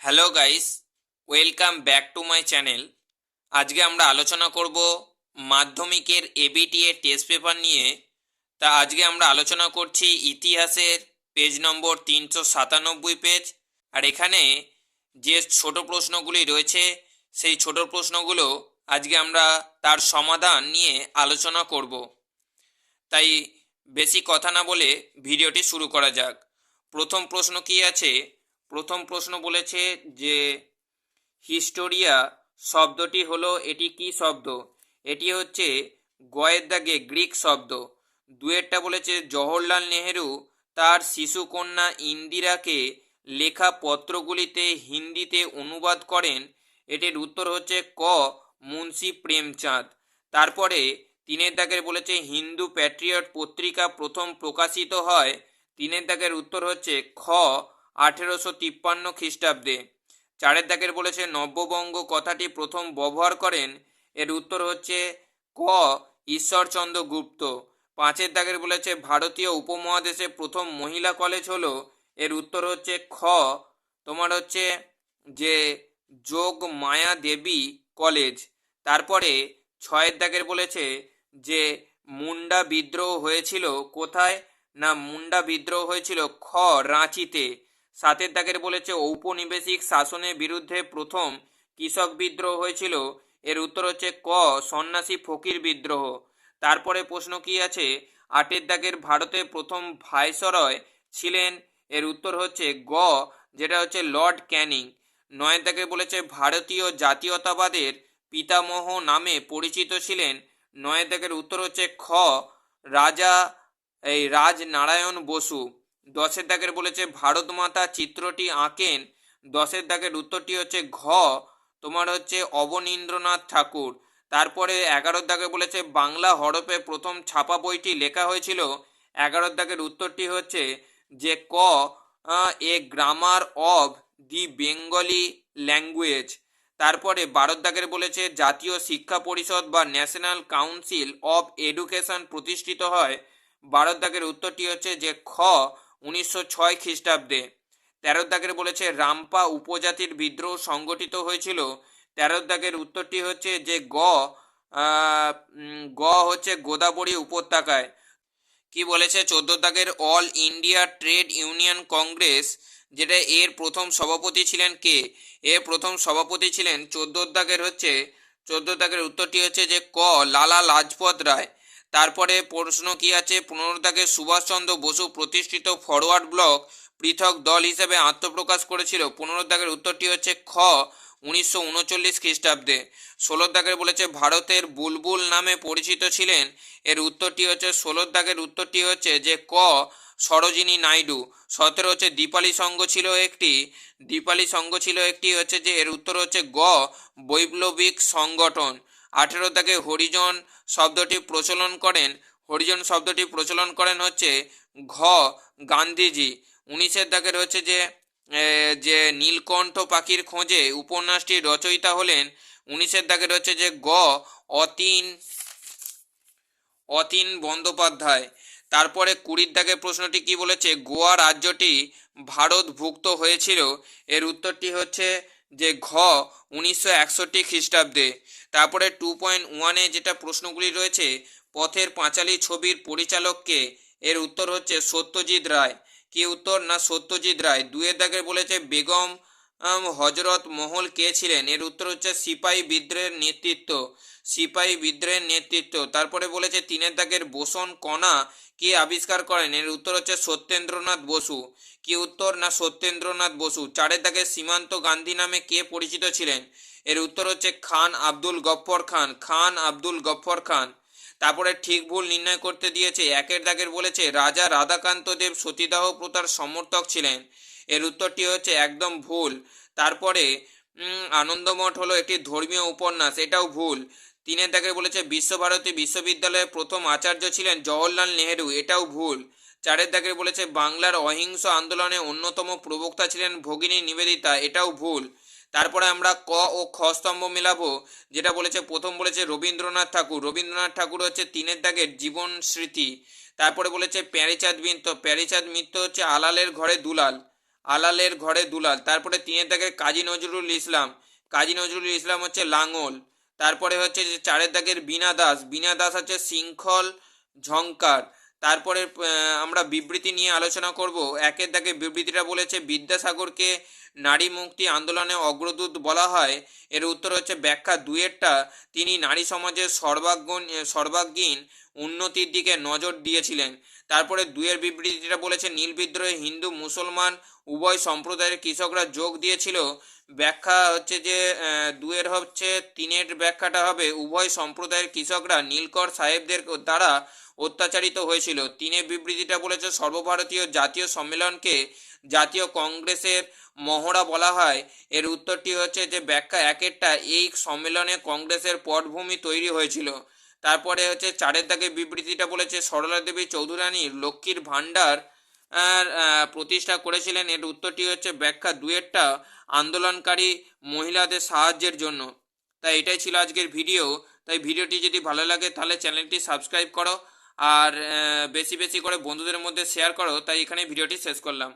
Hello guys, welcome back to my channel. আজকে আমরা আলোচনা করব মাধ্যমিকের এবিটিএ টেস্ট পেপার নিয়ে। তা আজকে আমরা আলোচনা করছি ইতিহাসের পেজ নম্বর তিনশো সাতানব্বই পেজ। আর এখানে যে ছোট প্রশ্নগুলি রয়েছে, সেই ছোট প্রশ্নগুলো আজকে আমরা তার সমাধান নিয়ে আলোচনা করব। তাই বেশি কথা না বলে ভিডিওটি শুরু করা যাক। প্রথম প্রশ্ন কি আছে? প্রথম প্রশ্ন বলেছে যে, হিস্টোরিয়া শব্দটি হলো, এটি কি শব্দ? এটি হচ্ছে গয়ের দাগে গ্রিক শব্দ। দুয়েরটা বলেছে, জওহরলাল নেহেরু তার শিশুকন্যা ইন্দিরাকে লেখা পত্রগুলিতে হিন্দিতে অনুবাদ করেন। এটির উত্তর হচ্ছে, ক, মুন্সি প্রেমচাঁদ। তারপরে তিনের দাগের বলেছে, হিন্দু প্যাট্রিয়ট পত্রিকা প্রথম প্রকাশিত হয়। তিনের দাগের উত্তর হচ্ছে, খ আঠেরোশো তিপ্পান্ন খ্রিস্টাব্দে। চারের দাগের বলেছে, নব্যবঙ্গ কথাটি প্রথম ব্যবহার করেন, এর উত্তর হচ্ছে ক, ঈশ্বরচন্দ্র গুপ্ত। পাঁচের দাগের বলেছে, ভারতীয় উপমহাদেশে প্রথম মহিলা কলেজ হলো, এর উত্তর হচ্ছে খ। তোমার হচ্ছে যে যোগ মায়া দেবী কলেজ। তারপরে ছয়ের দাগের বলেছে যে মুন্ডা বিদ্রোহ হয়েছিল কোথায়? না, মুন্ডা বিদ্রোহ হয়েছিল খ, রাঁচিতে। সাতের দাগের বলেছে, ঔপনিবেশিক শাসনের বিরুদ্ধে প্রথম কৃষক বিদ্রোহ হয়েছিল। এর উত্তর হচ্ছে ক, সন্ন্যাসী ফকির বিদ্রোহ। তারপরে প্রশ্ন কি আছে? আটের দাগের ভারতে প্রথম ভাইসরয় ছিলেন। এর উত্তর হচ্ছে গ, যেটা হচ্ছে লর্ড ক্যানিং। নয়ের দাগের বলেছে, ভারতীয় জাতীয়তাবাদের পিতামহ নামে পরিচিত ছিলেন। নয়ের দাগের উত্তর হচ্ছে খ, রাজা, এই রাজনারায়ণ বসু। দশের দাগের বলেছে ভারত মাতা চিত্রটি আঁকেন। দশের দাগের উত্তরটি হচ্ছে, ঘ, তোমার হচ্ছে অবনীন্দ্রনাথ ঠাকুর। তারপরে এগারোর দাগে বলেছে, বাংলা হরফে প্রথম ছাপা বইটি লেখা হয়েছিল। এগারোর দাগের উত্তরটি হচ্ছে, যে ক a grammar of the Bengali language. তারপরে বারোর দাগের বলেছে, জাতীয় শিক্ষা পরিষদ বা ন্যাশনাল কাউন্সিল অফ এডুকেশন প্রতিষ্ঠিত হয়। বারোর দাগের উত্তরটি হচ্ছে, যে খ উনিশশো ছয় খ্রিস্টাব্দে। তেরোর দাগের বলেছে, রামপা উপজাতির বিদ্রোহ সংগঠিত হয়েছিল। তেরোর দাগের উত্তরটি হচ্ছে যে, গ গ হচ্ছে গোদাবরী উপত্যকায়। কি বলেছে? চোদ্দ দাগের all India trade union congress, যেটা এর প্রথম সভাপতি ছিলেন কে? এর প্রথম সভাপতি ছিলেন চোদ্দ দাগের হচ্ছে, চোদ্দ দাগের উত্তরটি হচ্ছে যে, ক, লালা লাজপত রায়। তারপরে প্রশ্ন কি আছে? পনেরো দাগের সুভাষচন্দ্র বসু প্রতিষ্ঠিত ফরওয়ার্ড ব্লক পৃথক দল হিসেবে আত্মপ্রকাশ করেছিল। পনেরো দাগের উত্তরটি হচ্ছে খ, উনিশশো উনচল্লিশ খ্রিস্টাব্দে। ষোলো দাগের বলেছে, ভারতের বুলবুল নামে পরিচিত ছিলেন। এর উত্তরটি হচ্ছে ষোলো দাগের উত্তরটি হচ্ছে যে, ক, সরোজিনী নাইডু। সতেরো হচ্ছে, দীপালি সংঘ ছিল একটি। দীপালি সংঘ ছিল একটি হচ্ছে যে, এর উত্তর হচ্ছে গ, বৈপ্লবিক সংগঠন। আঠেরো দাগে হরিজন শব্দটি প্রচলন করেন। হরিজন শব্দটি প্রচলন করেন হচ্ছে ঘ গান্ধীজি। উনিশের দাগের হচ্ছে যে যে নীলকণ্ঠ পাখির খোঁজে উপন্যাসটি রচয়িতা হলেন। উনিশের দাগের হচ্ছে যে গ অতীন অতীন বন্দ্যোপাধ্যায়। তারপরে কুড়ির দাগের প্রশ্নটি কি বলেছে? গোয়া রাজ্যটি ভারতভুক্ত হয়েছিল। এর উত্তরটি হচ্ছে যে ঘ উনিশশো একষট্টি খ্রিস্টাব্দে। তারপরে টু পয়েন্ট ওয়ানে যেটা প্রশ্নগুলি রয়েছে, পথের পাঁচালী ছবির পরিচালককে, এর উত্তর হচ্ছে সত্যজিৎ রায়। কি উত্তর না সত্যজিৎ রায়? দুয়ের দাগে বলেছে বেগম হজরত মহল কে ছিলেন? এর উত্তর হচ্ছে সিপাহী বিদ্রোহের নেতৃত্ব। সিপাহী বিদ্রোহের নেতৃত্ব। তারপরে বলেছে, তিনের দাগের বোসন কণা কে আবিষ্কার করেন? এর উত্তর হচ্ছে সত্যেন্দ্রনাথ বসু। কি উত্তর? না, সত্যেন্দ্রনাথ বসু। চারের দাগের সীমান্ত গান্ধী নামে কে পরিচিত ছিলেন? এর উত্তর হচ্ছে খান আব্দুল গফ্ফর খান। খান আব্দুল গফ্ফর খান। তারপরে ঠিক ভুল নির্ণয় করতে দিয়েছে। একের দাগের বলেছে, রাজা রাধাকান্ত দেব সতীদাহ প্রথার সমর্থক ছিলেন। এর উত্তরটি হচ্ছে একদম ভুল। তারপরে আনন্দমঠ হলো একটি ধর্মীয় উপন্যাস, এটাও ভুল। তিনের দাগের বলেছে, বিশ্বভারতী বিশ্ববিদ্যালয়ের প্রথম আচার্য ছিলেন জওহরলাল নেহেরু, এটাও ভুল। চারের দাগের বলেছে, বাংলার অহিংস আন্দোলনে অন্যতম প্রবক্তা ছিলেন ভগিনী নিবেদিতা, এটাও ভুল। তারপরে আমরা ক ও খ স্তম্ভ মেলাবো, যেটা বলেছে, প্রথম বলেছে রবীন্দ্রনাথ ঠাকুর। রবীন্দ্রনাথ ঠাকুর হচ্ছে তিনের দাগের জীবন স্মৃতি। তারপরে বলেছে, প্যারিচাঁদ মিত্র প্যারিচাঁদ মিত্র হচ্ছে আলালের ঘরে দুলাল। আলালের ঘরে দুলাল। তারপরে তিনে দাগে কাজী নজরুল ইসলাম। কাজী নজরুল ইসলাম হচ্ছে লাঙল। তারপরে হচ্ছে যে চারের দাগের বীণা দাস। বীণা দাস হচ্ছে শৃঙ্খল ঝঙ্কার তারপরে আমরা বিবৃতি নিয়ে আলোচনা করব। একের দাগে বিবৃতিটা বলেছে, বিদ্যাসাগরকে নারী মুক্তি আন্দোলনে অগ্রদূত বলা হয়। এর উত্তর হচ্ছে, ব্যাখ্যা দুয়েরটা তিনি নারী সমাজের সর্বাঙ্গন সর্বাঙ্গীন উন্নতির দিকে নজর দিয়েছিলেন। তারপরে দুয়ের বিবৃতিটা বলেছে, নীল বিদ্রোহে হিন্দু, মুসলমান, উভয় সম্প্রদায়ের কৃষকরা যোগ দিয়েছিল। ব্যাখ্যা হচ্ছে যে দুয়ের হচ্ছে, তিনের ব্যাখ্যাটা হবে, উভয় সম্প্রদায়ের কৃষকরা নীলকর সাহেবদের দ্বারা অত্যাচারিত হয়েছিল। তিনের বিবৃতিটা বলেছে, সর্বভারতীয় জাতীয় সম্মেলনকে জাতীয় কংগ্রেসের মহড়া বলা হয়। এর উত্তরটি হচ্ছে যে, ব্যাখ্যা একেরটা, এই সম্মেলনে কংগ্রেসের পটভূমি তৈরি হয়েছিল। তারপরে হচ্ছে চারের দাগে বিবৃতিটা বলেছে, সরলা দেবী চৌধুরানী লক্ষ্মীর ভাণ্ডার প্রতিষ্ঠা করেছিলেন। এর উত্তরটি হচ্ছে ব্যাখ্যা দুয়েরটা আন্দোলনকারী মহিলাদের সাহায্যের জন্য। তাই এটাই ছিল আজকের ভিডিও। তাই ভিডিওটি যদি ভালো লাগে, তাহলে চ্যানেলটি সাবস্ক্রাইব করো। আর বেশি বেশি করে বন্ধুদের মধ্যে শেয়ার করো তাই এখানে ভিডিওটি শেষ করলাম।